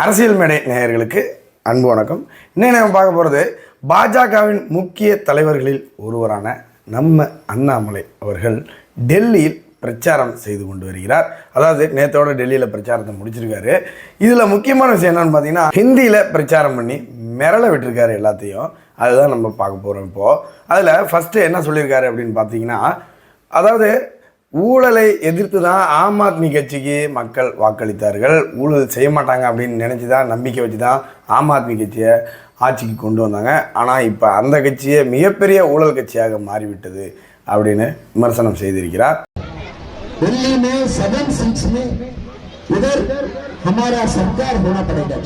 அரசியல் மேடை நேயர்களுக்கு அன்பு வணக்கம். இன்னைக்கு நம்ம பார்க்க போகிறது பாஜகவின் முக்கிய தலைவர்களில் ஒருவரான நம்ம அண்ணாமலை அவர்கள் டெல்லியில் பிரச்சாரம் செய்து கொண்டு வருகிறார். அதாவது நேத்தோட டெல்லியில் பிரச்சாரத்தை முடிச்சிருக்காரு. இதில் முக்கியமான விஷயம் என்னன்னு பார்த்தீங்கன்னா ஹிந்தியில் பிரச்சாரம் பண்ணி மிரள விட்டுருக்காரு எல்லாத்தையும். அதுதான் நம்ம பார்க்க போகிறோம் இப்போது அதில் ஃபஸ்ட்டு என்ன சொல்லியிருக்காரு அப்படின்னு பார்த்தீங்கன்னா அதாவது ஊழலை எதிர்த்து தான் ஆம் ஆத்மி கட்சிக்கு மக்கள் வாக்களித்தார்கள் ஊழல் செய்ய மாட்டாங்க அப்படின்னு நினச்சி தான் நம்பிக்கை வச்சு தான் ஆம் ஆத்மி கட்சியை ஆட்சிக்கு கொண்டு வந்தாங்க ஆனால் இப்போ அந்த கட்சியே மிகப்பெரிய ஊழல் கட்சியாக மாறிவிட்டது அப்படின்னு விமர்சனம் செய்திருக்கிறார் दिल्ली में सेवन सीट्स में उधर हमारा सरकार होना पड़ेगा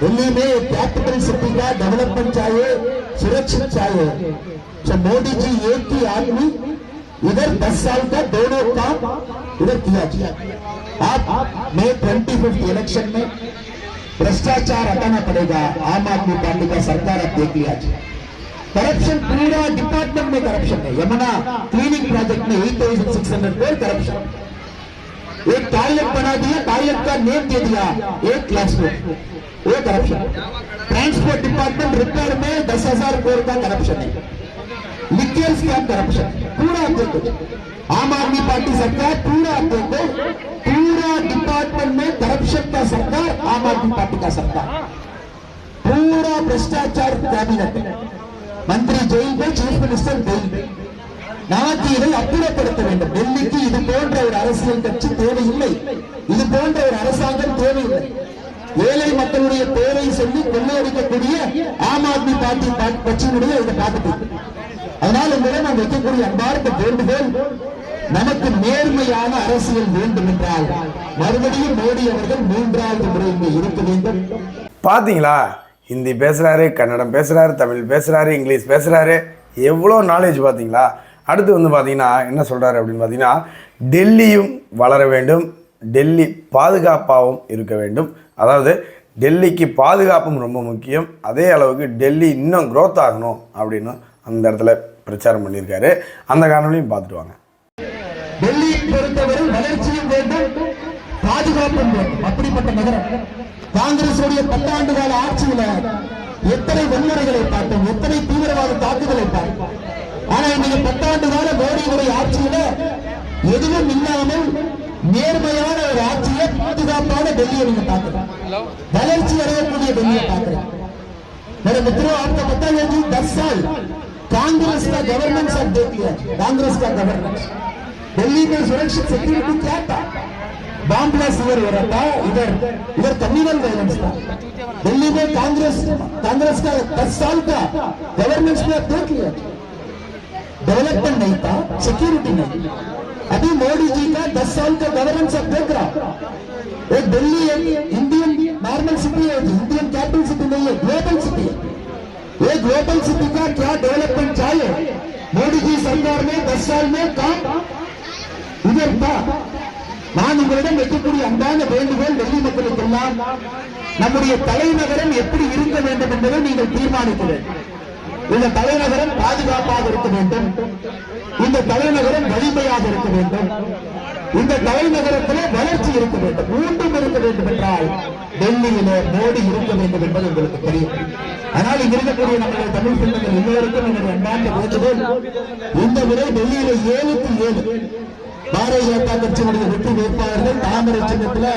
दिल्ली में एक कैपिटल सिटी का डेवलपमेंट चाहिए सुरक्षित चाहिए तो मोदी जी एक ही आदमी इधर दस साल का दोनों काम इधर किया किया आप मई ट्वेंटी फिफ्थ इलेक्शन में भ्रष्टाचार हटाना पड़ेगा, आम आदमी पार्टी का सरकार अब देख लिया करप्शन पूरा डिपार्टमेंट में करप्शन है। यमुना क्लीनिंग प्रोजेक्ट में eight thousand six hundred crore corruption एक टॉयलेट बना दिया टॉयलेट का नेम दे दिया, एक क्लास में। वो करप्शन ट्रांसपोर्ट डिपार्टमेंट रिपेयर में दस हज़ार करोड़ का करप्शन है। लिक्वियर स्कैम करप्शन पूरा आप देखो आम आदमी पार्टी सरकार पूरा आप देखो पूरा डिपार्टमेंट में करप्शन का सरकार आम आदमी पार्टी का सरकार पूरा भ्रष्टाचार कैबिनेट மந்திரி ஜெயில் போய் சீஃப் மினிஸ்டர் டெல்லி நமக்கு இதை அப்புறப்படுத்த வேண்டும் டெல்லிக்கு இது போன்ற ஒரு அரசியல் கட்சி தேவையில்லை இது போன்ற ஒரு அரசாங்கம் தேவையில்லை ஏழை மக்களுடைய பேரை சொல்லி கொள்ளையடிக்கக்கூடிய ஆம் ஆத்மி பார்ட்டி பா- கட்சியினுடைய இதை பார்த்துட்டு அதனால் உங்களிடம் வைக்கக்கூடிய அன்பார்ந்த வேண்டுகோள் நமக்கு நேர்மையான அரசியல் வேண்டும் என்றால் மறுபடியும் மோடி அவர்கள் மூன்றாவது முறை இங்கே இருக்க வேண்டும். பாத்தீங்களா? ஹிந்தி பேசுகிறாரு கன்னடம் பேசுகிறாரு தமிழ் பேசுகிறாரு இங்கிலீஷ் பேசுகிறாரு எவ்வளோ நாலேஜ் பார்த்தீங்களா அடுத்து வந்து பார்த்தீங்கன்னா என்ன சொல்கிறாரு அப்படின்னு பார்த்தீங்கன்னா டெல்லியும் வளர வேண்டும் டெல்லி பாதுகாப்பாகவும் இருக்க வேண்டும். அதாவது டெல்லிக்கு பாதுகாப்பும் ரொம்ப முக்கியம். அதே அளவுக்கு டெல்லி இன்னும் க்ரோத் ஆகணும் அப்படின்னு அந்த இடத்துல பிரச்சாரம் பண்ணியிருக்காரு அந்த காணொலியும் பார்த்துட்டு வாங்க டெல்லியை பொறுத்தவரை வளர்ச்சியும் வேண்டும் பாதுகாப்பும் வேண்டும் அப்படிப்பட்ட நகரம் காங்கிரஸ் உடைய பத்தாண்டு கால ஆட்சியில எத்தனை வன்முறைகளை பார்த்தோம் எத்தனை தீவிரவாத தாக்குதலை பார்த்தோம் ஆனா இன்னைக்கு பத்தாண்டு கால மோடியுடைய ஆட்சியில எதுவும் இல்லாமல் நேர்மையான ஒரு ஆட்சியை பாதுகாப்பான டெல்லியை நீங்க பார்க்கலாம் வளர்ச்சி அடையக்கூடிய டெல்லியை பார்க்கிறேன் मेरे मित्रों आपको पता है कि 10 साल कांग्रेस का गवर्नेंस आप देख लिया कांग्रेस का गवर्नेंस दिल्ली में सुरक्षित सिक्योरिटी क्या था? बॉम्ब ब्लास्ट इधर हो रहा था, इधर। इधर कम्युनल वायलेंस था। दिल्ली में कांग्रेस कांग्रेस का 10 साल का गवर्नेंस में आप देख लिया डेवलपमेंट नहीं था सिक्योरिटी नहीं। अभी मोदी जी का 10 साल का गवर्नेंस अब देख रहा। एक दिल्ली, एक इंडियन नॉर्मल सिटी है इंडियन कैपिटल सिटी नहीं है। है ये ग्लोबल सिटी का क्या डेवलपमेंट चाहिए मोदी जी सरकार ने 10 साल में काम இதில் தான் நான் உங்களிடம் வைக்கக்கூடிய அன்பான வேண்டுகோள் டெல்லி மக்களுக்கெல்லாம் நம்முடைய தலைநகரம் எப்படி இருக்க வேண்டும் என்பதை நீங்கள் தீர்மானிக்க வேண்டும் இந்த தலைநகரம் பாதுகாப்பாக இருக்க வேண்டும் இந்த தலைநகரம் வலிமையாக இருக்க வேண்டும் இந்த தலைநகரத்திலே வளர்ச்சி இருக்க வேண்டும் மீண்டும் இருக்க வேண்டும் என்றால் டெல்லியிலே மோடி இருக்க வேண்டும் என்பது உங்களுக்கு தெரியும் ஆனால் இங்க இருக்கக்கூடிய நம்முடைய தமிழ் சொந்தங்கள் எல்லோருக்கும் என்னுடைய அன்பான வேண்டுகோள் இந்த முறை டெல்லியில ஏழுக்கு ஏழு பாரதிய ஜனதா கட்சியினுடைய வெற்றி வேட்பாளர்கள் தாமரை சின்னத்துல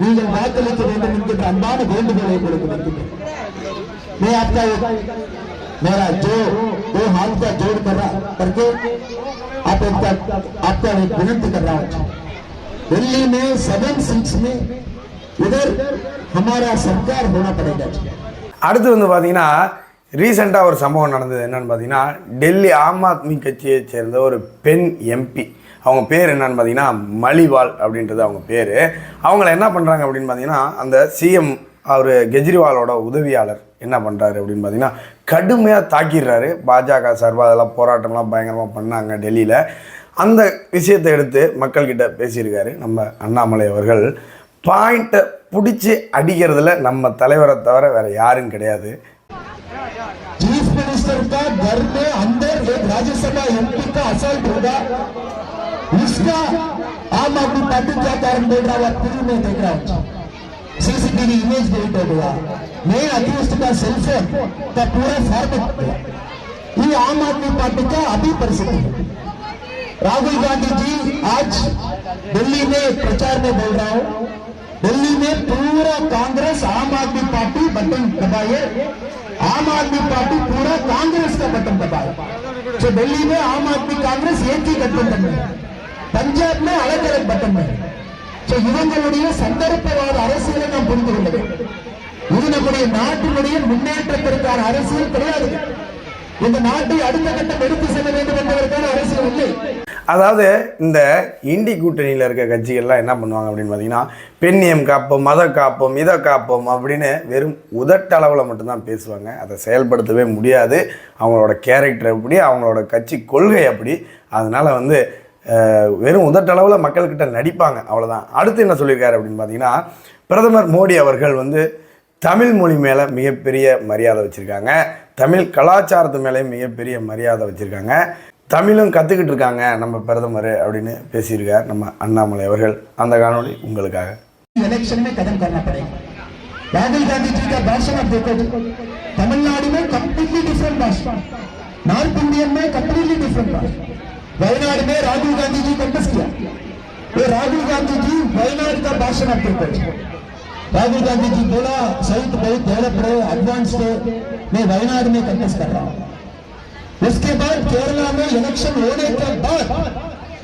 நீங்கள் வாக்களிக்க வேண்டும் என்கின்ற அன்பான வேண்டுகோளை உங்களுக்கு வைக்கின்றேன் मैं आपका एक मेरा जो दो हाथ का जोड़ कर रहा करके आप एक आपका एक विनंती कर रहा हूं दिल्ली में सेवन सीट्स में इधर हमारा सरकार होना पड़ेगा அடுத்து வந்து பார்த்தீங்கன்னா ரீசெண்டாக ஒரு சம்பவம் நடந்தது. என்னன்னு பார்த்தீங்கன்னா டெல்லி ஆம் ஆத்மி கட்சியை சேர்ந்த ஒரு பெண் எம்பி அவங்க பேர் என்னன்னு பார்த்தீங்கன்னா மலிவால் அப்படின்றது அவங்க பேர். அவங்கள என்ன பண்ணுறாங்க அப்படின்னு பார்த்தீங்கன்னா அந்த சிஎம் அவர் கெஜ்ரிவாலோட உதவியாளர் என்ன பண்ணுறாரு அப்படின்னு பார்த்தீங்கன்னா கடுமையாக தாக்கிடுறாரு. பாஜக சார்பாக அதெல்லாம் போராட்டம்லாம் பயங்கரமாக பண்ணாங்க டெல்லியில். அந்த விஷயத்தை எடுத்து மக்கள்கிட்ட பேசியிருக்காரு நம்ம அண்ணாமலை அவர்கள். பாயிண்ட்டை பிடிச்சி அடிக்கிறதுல நம்ம தலைவரை தவிர வேறு யாரும் கிடையாது चीफ मिनिस्टर का घर में अंदर एक राज्यसभा एमपी का असल्ट होगा इसका आम आदमी पार्टी क्या कारण बोल रहा है आप टीवी में देख रहा हूं सीसीटीवी इमेज डिलीट हो गया मैं अक्यूज का सेलफोन का पूरा फॉर्मेट किया ये आम आदमी पार्टी का अभी परिस्थिति है राहुल गांधी जी आज दिल्ली में प्रचार में बोल रहा हूं दिल्ली में पूरा कांग्रेस आम आदमी पार्टी बटन दबाए आम आदमी पार्टी पूरा कांग्रेस का बटन दबाए तो दिल्ली में आम आदमी कांग्रेस एक ही गठबंधन में है पंजाब में अलग अलग बटन में है So, இவங்களுடைய சந்தர்ப்பவாத அரசியலை நாம் புரிந்து கொள்ள வேண்டும் இது நம்முடைய நாட்டினுடைய முன்னேற்றத்திற்கான அரசியல் கிடையாது இந்த நாட்டை அடுத்த கட்டம் எடுத்து செல்ல வேண்டும் என்பதற்கான அரசியல் இல்லை அதாவது இந்த இண்டி கூட்டணியில் இருக்க கட்சிகள்லாம் என்ன பண்ணுவாங்க அப்படின்னு பார்த்தீங்கன்னா பெண்ணியம் காப்போம் மத காப்போம் இதை காப்போம் அப்படின்னு வெறும் உதட்டளவில் மட்டும்தான் பேசுவாங்க. அதை செயல்படுத்தவே முடியாது. அவங்களோட கேரக்டர் எப்படி அவங்களோட கட்சி கொள்கை அப்படி. அதனால் வந்து வெறும் உதட்டளவில் மக்கள்கிட்ட நடிப்பாங்க. அவ்வளோதான் அடுத்து என்ன சொல்லியிருக்காரு அப்படின்னு பார்த்தீங்கன்னா பிரதமர் மோடி அவர்கள் வந்து தமிழ் மொழி மேலே மிகப்பெரிய மரியாதை வச்சுருக்காங்க. தமிழ் கலாச்சாரத்து மேலேயும் மிகப்பெரிய மரியாதை வச்சுருக்காங்க. தமிழும் கற்றுக்கிட்டு இருக்காங்க நம்ம பிரதமர் அப்படின்னு பேசியிருக்கார் நம்ம அண்ணாமலை அவர்கள் அந்த காணொளி உங்களுக்காக इलेक्शन में कदम करना पड़ेगा राहुल गांधी जी का भाषण आप देखो तमिलनाडु में कंप्लीटली डिफरेंट भाषण नॉर्थ इंडियन में कंप्लीटली डिफरेंट भाषण वयनाड में राहुल गांधी जी कंटेस्ट किया ये राहुल गांधी जी वयनाड का भाषण आप देखो राहुल गांधी जी बोला साउथ बहुत डेवलप्ड है एडवांस्ड है मैं वयनाड में कंटेस्ट कर रहा हूँ उसके बाद केरला में इलेक्शन होने के बाद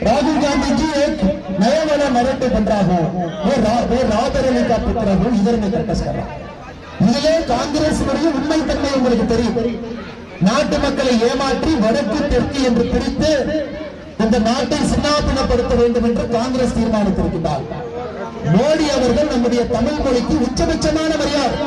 राहुल गांधी जी एक नया वाला नरेटिव बन रहा हूं वो रा, वो राबरेली का पुत्र हूं इधर में कंटेस्ट कर रहा हूं இதிலே காங்கிரசினுடைய உண்மைத்தன்மை உங்களுக்கு தெரியும் நாட்டு மக்களை ஏமாற்றி வடக்கு தெற்கு என்று பிரித்து இந்த நாட்டை சின்னாபின்னப்படுத்த வேண்டும் என்று காங்கிரஸ் தீர்மானித்திருக்கிறார் மோடி அவர்கள் நம்முடைய தமிழ் மொழிக்கு உச்சபட்சமான மரியாதை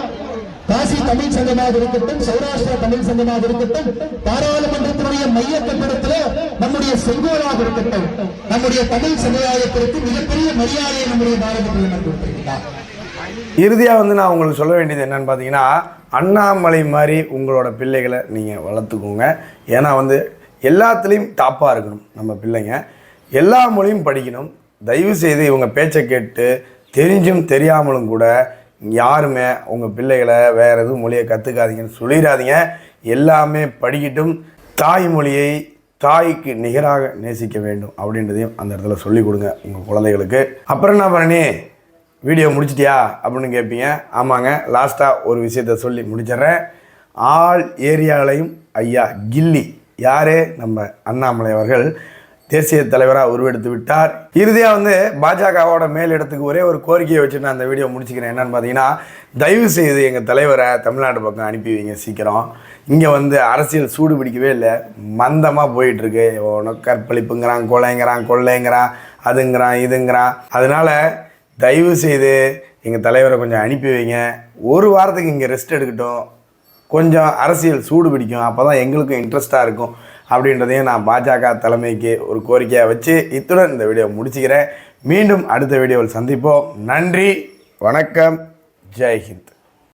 காசி தமிழ் சங்கமாக இருக்கட்டும் சௌராஷ்டிரா தமிழ் சங்கமாக இருக்கட்டும் பாராளுமன்றத்தினுடைய மைய கட்டிடத்தில் நம்முடைய செங்கோலாக இருக்கட்டும் நம்முடைய தமிழ் சமுதாயத்திற்கு மிகப்பெரிய மரியாதையை நம்முடைய பாரத பிரதமர் கொடுத்திருக்கிறார். இறுதியாக வந்து நான் உங்களுக்கு சொல்ல வேண்டியது என்னன்னு பார்த்தீங்கன்னா அண்ணாமலை மாதிரி உங்களோட பிள்ளைகளை நீங்கள் வளர்த்துக்கோங்க. ஏன்னா வந்து எல்லாத்துலேயும் டாப்பாக இருக்கணும் நம்ம பிள்ளைங்க. எல்லா மொழியும் படிக்கணும். தயவு செய்து இவங்க பேச்சை கேட்டு தெரிஞ்சும் தெரியாமலும் கூட யாருமே உங்கள் பிள்ளைகளை வேறு எதுவும் மொழியை கற்றுக்காதீங்கன்னு சொல்லிடாதீங்க. எல்லாமே படிக்கட்டும். தாய்மொழியை தாய்க்கு நிகராக நேசிக்க வேண்டும் அப்படின்றதையும் அந்த இடத்துல சொல்லிக் கொடுங்க உங்கள் குழந்தைகளுக்கு. அப்புறம் என்ன பண்ணி வீடியோ முடிச்சிட்டியா? அப்படின்னு கேட்பீங்க ஆமாங்க. லாஸ்ட்டாக ஒரு விஷயத்த சொல்லி முடிச்சிடுறேன். ஆல் ஏரியாலையும் ஐயா கில்லி. யாரே? நம்ம அண்ணாமலை அவர்கள். தேசிய தலைவராக உருவெடுத்து விட்டார். இறுதியாக வந்து பாஜகவோட மேலிடத்துக்கு ஒரே ஒரு கோரிக்கையை வச்சு நான் அந்த வீடியோ முடிச்சுக்கிறேன். என்னன்னு பார்த்தீங்கன்னா தயவு செய்து எங்கள் தலைவரை தமிழ்நாடு பக்கம் அனுப்பி வைங்க சீக்கிரம். இங்கே வந்து அரசியல் சூடு பிடிக்கவே இல்லை. மந்தமாக போயிட்டுருக்கு. உனக்கு கற்பழிப்புங்கிறான் கொலைங்கிறான் கொள்ளைங்கிறான் அதுங்கிறான் இதுங்கிறான். அதனால தயவு செய்து எங்கள் தலைவரை கொஞ்சம் அனுப்பி வைங்க. ஒரு வாரத்துக்கு இங்கே ரெஸ்ட் எடுக்கட்டும். கொஞ்சம் அரசியல் சூடு பிடிக்கும். அப்போ தான் எங்களுக்கும் இன்ட்ரெஸ்ட்டாக இருக்கும். அப்படின்றதையும் நான் பாஜக தலைமைக்கு ஒரு கோரிக்கையாக வச்சு இத்துடன் இந்த வீடியோ முடிச்சுக்கிறேன். மீண்டும் அடுத்த வீடியோவில் சந்திப்போம். நன்றி வணக்கம் ஜெய்ஹிந்த்